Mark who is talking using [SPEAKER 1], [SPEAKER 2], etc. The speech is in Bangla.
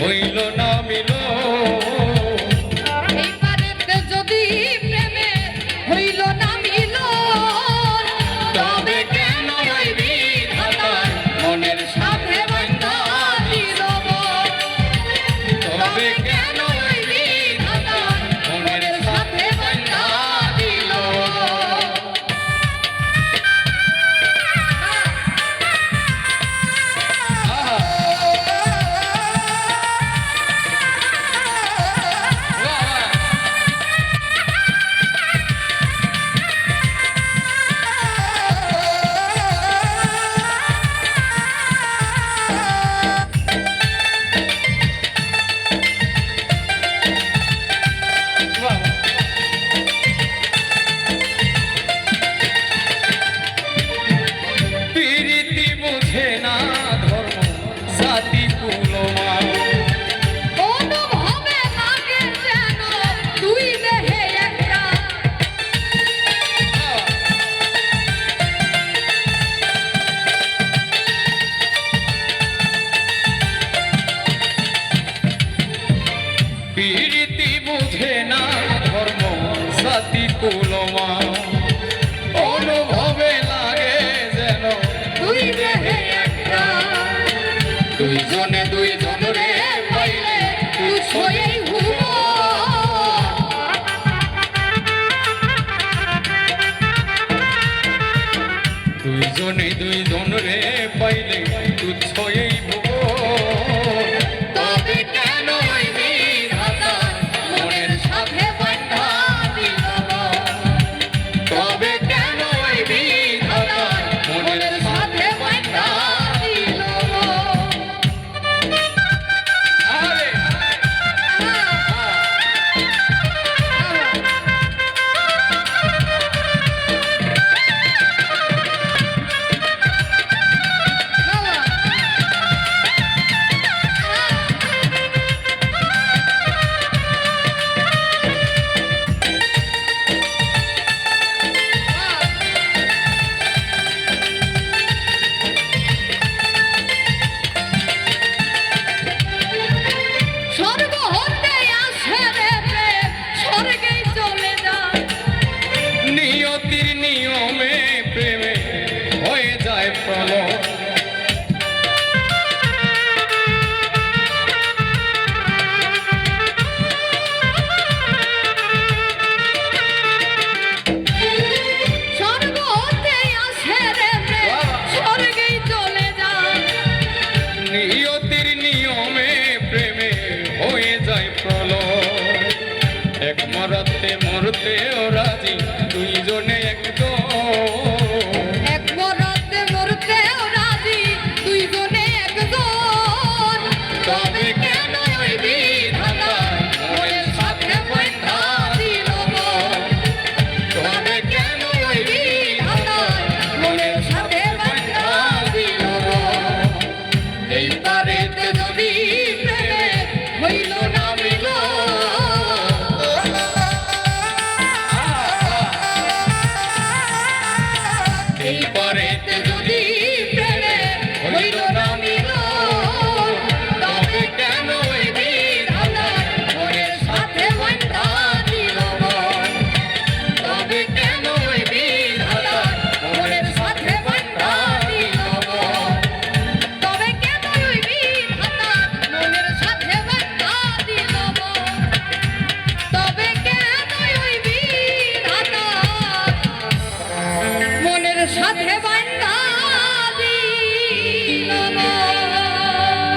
[SPEAKER 1] Bueno. জাতি কুলমা।
[SPEAKER 2] অনুভবে লাগে যেন দুই দেহে একটা।
[SPEAKER 1] দুইজনে
[SPEAKER 2] দুই মরতেও রাজি
[SPEAKER 1] দুইজনে একদম এক মরতে
[SPEAKER 2] মরতেও রাজি
[SPEAKER 1] দুইজনে একদম তবে কেন ওই দিন পরেতে